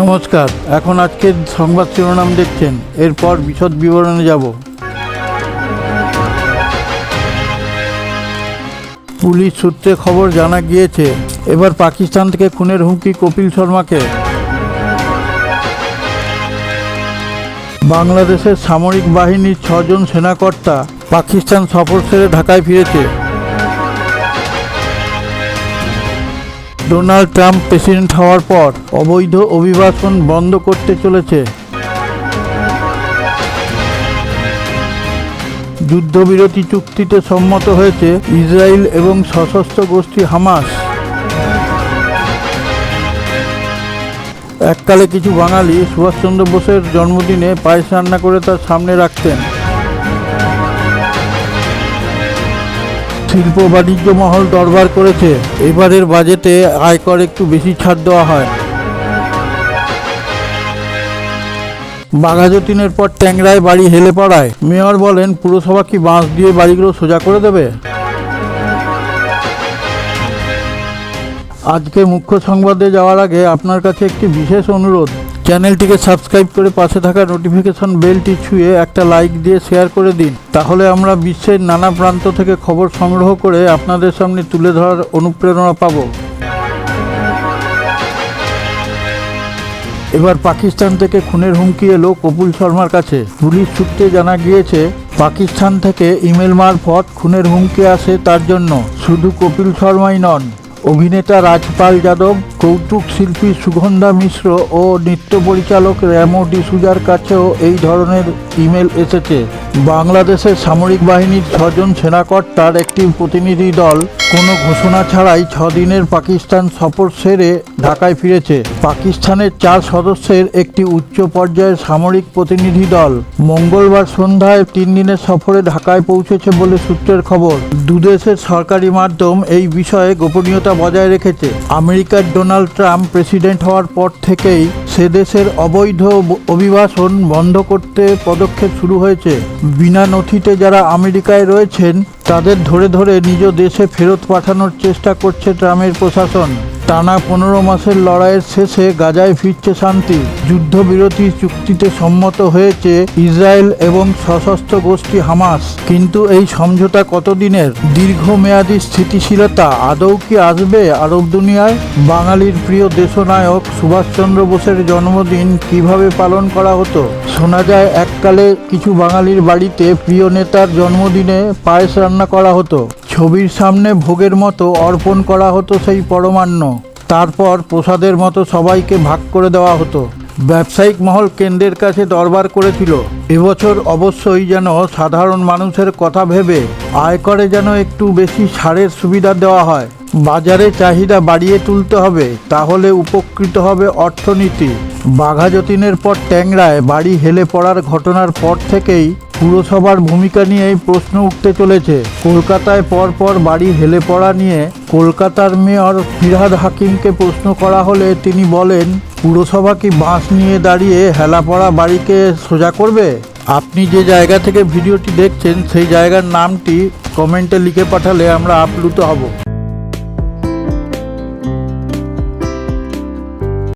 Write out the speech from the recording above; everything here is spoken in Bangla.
নমস্কার, এখন আজকের সংবাদ শিরোনাম দেখছেন। এরপর বিশদ বিবরণে যাব। পুলিশ সূত্রে খবর জানা গিয়েছে, এবার পাকিস্তান থেকে খুনের হুমকি কপিল শর্মাকে। বাংলাদেশের সামরিক বাহিনীর ছজন সেনাকর্তা পাকিস্তান সফর সেরে ঢাকায় ফিরেছে। ডোনাল্ড ট্রাম্প প্রেসিডেন্ট হওয়ার পর অবৈধ অভিবাসন বন্ধ করতে চলেছে। যুদ্ধবিরতি চুক্তিতে সম্মত হয়েছে ইসরায়েল এবং সশস্ত্র গোষ্ঠী হামাস। এককালে কিছু বাঙালি সুভাষচন্দ্র বোসের জন্মদিনে পায়েস রান্না করে তার সামনে রাখতেন। শিল্প বাণিজ্য মহল দরবার করেছে। এবারের বাজেটে আয়কর একটু বেশি ছাড় দেওয়া হয়। বাঘাযতীনের পর ট্যাংরায় বাড়ি হেলে পড়ায় মেয়র বলেন, পুরসভা কি বাঁশ দিয়ে বাড়িগুলো সোজা করে দেবে? আজকে মুখ্য সংবাদে যাওয়ার আগে আপনার কাছে একটি বিশেষ অনুরোধ। চ্যানেলটিকে সাবস্ক্রাইব করে পাশে থাকা নোটিফিকেশন বেলটি ছুঁয়ে একটা লাইক দিয়ে শেয়ার করে দিন। তাহলে আমরা বিশ্বের নানা প্রান্ত থেকে খবর সংগ্রহ করে আপনাদের সামনে তুলে ধরার অনুপ্রেরণা পাবো। এবার পাকিস্তান থেকে খুনের হুমকি এলো কপুল শর্মার কাছে। পুলিশ সূত্রে জানা গিয়েছে, পাকিস্তান থেকে ইমেল মারফত খুনের হুমকি আসে তার জন্য। শুধু কপিল শর্মাই নন, অভিনেতা রাজপাল যাদব কৌতুক শিল্পী সুগন্ধা মিশ্র ও নৃত্য পরিচালক র্যামো ডিসুজার কাছেও এই ধরনের ইমেল এসেছে। বাংলাদেশের সামরিক বাহিনীর ছজন সেনাকর্তার একটি প্রতিনিধি দল কোনো ঘোষণা ছাড়াই ছদিনের পাকিস্তান সফর সেরে ঢাকায় ফিরেছে। পাকিস্তানের চার সদস্যের একটি উচ্চ পর্যায়ের সামরিক প্রতিনিধি দল মঙ্গলবার সন্ধ্যায় তিন দিনের সফরে ঢাকায় পৌঁছেছে বলে সূত্রের খবর। দুদেশের সরকারি মাধ্যম এই বিষয়ে গোপনীয়তা বজায় রেখেছে। আমেরিকার ডোনাল্ড ট্রাম্প প্রেসিডেন্ট হওয়ার পর থেকেই সে দেশের অবৈধ অভিবাসন বন্ধ করতে পদক্ষেপ শুরু হয়েছে। বিনা নথিতে যারা আমেরিকায় রয়েছেন, তাদের ধরে ধরে নিজ দেশে ফেরত পাঠানোর চেষ্টা করছে ট্রাম্পের প্রশাসন। টানা পনেরো মাসের লড়াইয়ের শেষে গাজায় ফিরছে শান্তি। যুদ্ধবিরতি চুক্তিতে সম্মত হয়েছে ইসরায়েল এবং সশস্ত্র গোষ্ঠী হামাস। কিন্তু এই সমঝোতা কতদিনের? দীর্ঘমেয়াদী স্থিতিশীলতা আদৌ কি আসবে আরব দুনিয়ায়? বাঙালির প্রিয় দেশনায়ক সুভাষচন্দ্র বোসের জন্মদিন কীভাবে পালন করা হতো? শোনা যায়, এককালে কিছু বাঙালির বাড়িতে প্রিয় নেতার জন্মদিনে পায়েস রান্না করা হতো। ছবির সামনে ভোগের মতো অর্পণ করা হতো সেই পরমান্ন। তারপর প্রসাদের মতো সবাইকে ভাগ করে দেওয়া হতো। ব্যবসায়িক মহল কেন্দ্রের কাছে দরবার করেছিল। এবছর অবশ্যই যেন সাধারণ মানুষের কথা ভেবে আয়করে যেন একটু বেশি ছাড়ের সুবিধা দেওয়া হয়। বাজারে চাহিদা বাড়িয়ে তুলতে হবে, তাহলে উপকৃত হবে অর্থনীতি। বাঘা যতীনের পর ট্যাংরায় বাড়ি হেলে পড়ার ঘটনার পর থেকেই পুরসভার ভূমিকা নিয়েই প্রশ্ন উঠতে চলেছে। কলকাতায় পরপর বাড়ি হেলে পড়া নিয়ে কলকাতার মেয়র ফিরহাদ হাকিমকে প্রশ্ন করা হলে তিনি বলেন, পুরসভা কি বাঁশ নিয়ে দাঁড়িয়ে হেলা পড়া বাড়িকে সোজা করবে? আপনি যে জায়গা থেকে ভিডিওটি দেখছেন, সেই জায়গার নামটি কমেন্টে লিখে পাঠালে আমরা আপ্লুত হব।